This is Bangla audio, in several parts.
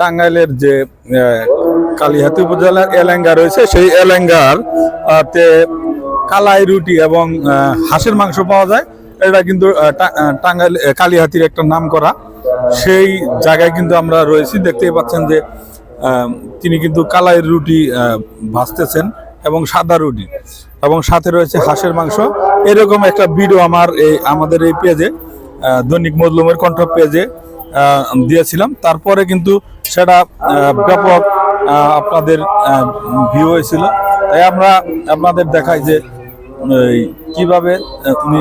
টাঙ্গাইলের যে কালীহাতি উপজেলার এলেঙ্গা রয়েছে, সেই এলেঙ্গার তে কালাই রুটি এবং হাঁসের মাংস পাওয়া যায়। এটা কিন্তু টাঙ্গাইল কালিহাতির একটা নাম করা। সেই জায়গায় কিন্তু আমরা রয়েছি, দেখতেই পাচ্ছেন যে তিনি কিন্তু কালাই রুটি ভাজতেছেন এবং সাদা রুটি এবং সাথে রয়েছে হাঁসের মাংস। এরকম একটা ভিডিও আমার এই, আমাদের এই পেজে দৈনিক মজলুমের কণ্ঠ পেজে দিয়েছিলাম। তারপরে কিন্তু সেটা ব্যাপক আপনাদের ভিউ হয়েছিল। তাই আমরা আপনাদের দেখাই যে কীভাবে উনি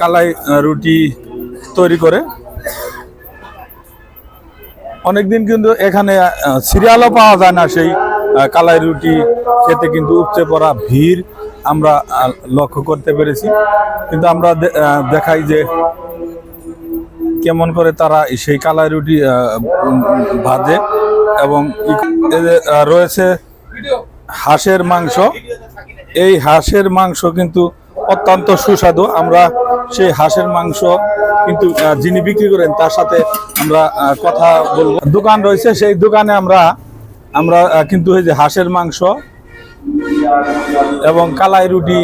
কালাই রুটি তৈরি করে। অনেকদিন কিন্তু এখানে সিরিয়ালও পাওয়া যায় না সেই কালাই রুটি খেতে কিন্তু উপচে পড়া ভিড় আমরা লক্ষ্য করতে পেরেছি। কিন্তু আমরা দেখাই যে কেমন করে তারা সেই কালাই রুটি ভাজে এবং রয়েছে হাঁসের মাংস। এই হাঁসের মাংস কিন্তু অত্যন্ত সুস্বাদু। আমরা সেই হাঁসের মাংস কিন্তু যিনি বিক্রি করেন তার সাথে আমরা কথা বলব। দোকান রয়েছে, সেই দোকানে আমরা আমরা কিন্তু এই যে হাঁসের মাংস এবং কালাই রুটি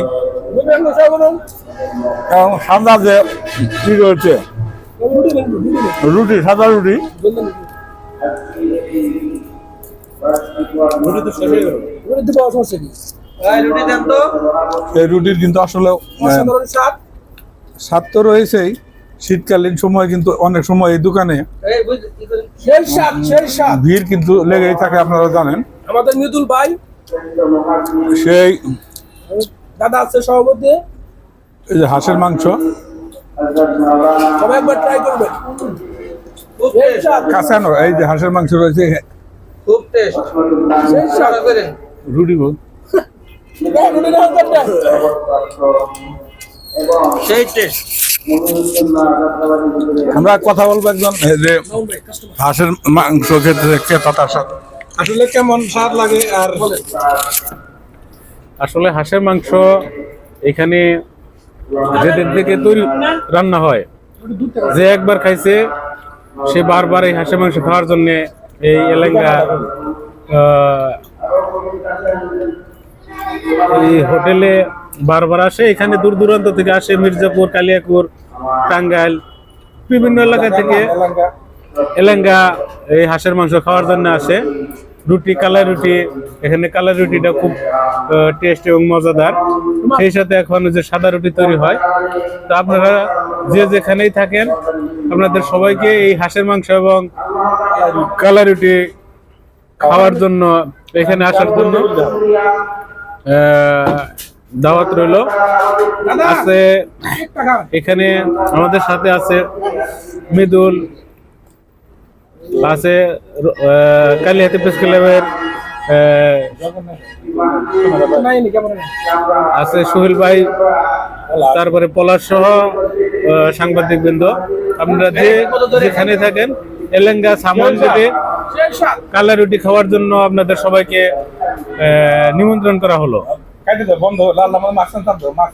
এবং সাদা যে কি রয়েছে রুটি সাদা রুটি। এই রুটির কিন্তু আসলে স্বাদ তো রয়েছেই। শীতকালীন সময় কিন্তু অনেক সময় এই দোকানে ভিড় কিন্তু লেগেই থাকে আপনারা জানেন। আমাদের মৃদুল ভাই সেই দাদা আছে সভাপতি। এই যে হাঁসের মাংস। সবাই একবার ট্রাই করবেন। কাঁচানো এই যে হাঁসের মাংস রয়েছে খুব টেস্ট রুটি বল। সেই টেস্ট আমরা কথা বলব একজন যে হাঁসের মাংস খেতে সাথে আসলে কেমন স্বাদ লাগে আর আসলে হাঁসের মাংস এখানে যেদের থেকে তৈরি রান্না হয়, যে একবার খাইছে, সে বারবার এই হাঁসের মাংস খাওয়ার জন্য এই এলাকা এই হোটেলে বারবার আসে। এখানে দূর দূরান্ত থেকে আসে মির্জাপুর, কালিয়াকুর, টাঙ্গাইল, বিভিন্ন এলাকা থেকে এলেঙ্গা এই হাঁসের মাংস খাওয়ার জন্য আসে। রুটি কালাই রুটি এখানে কালাই রুটিটা খুব টেস্ট এবং মজাদার। সেই সাথে এখন যে সাদা রুটি তৈরি হয়। তো আপনারা যে যেখানেই থাকেন আপনাদের সবাইকে এই হাঁসের মাংস এবং কালাই রুটি খাওয়ার জন্য এখানে আসার জন্য দাওয়াত রইল। আছে এখানে আমাদের সাথে আছে মৃদুল আছে কালিহাতি প্রেস ক্লাবের? আছে সোহেল ভাই, তারপরে পলাশ সহ সাংবাদিক বৃন্দ আপনারা যে যেখানে থাকেন, এলেঙ্গা, সামন যেতে কালা রুটি খাওয়ার জন্য আপনাদের সবাইকে নিমন্ত্রণ করা হলো বন্ধ, লাল মাছ মাছ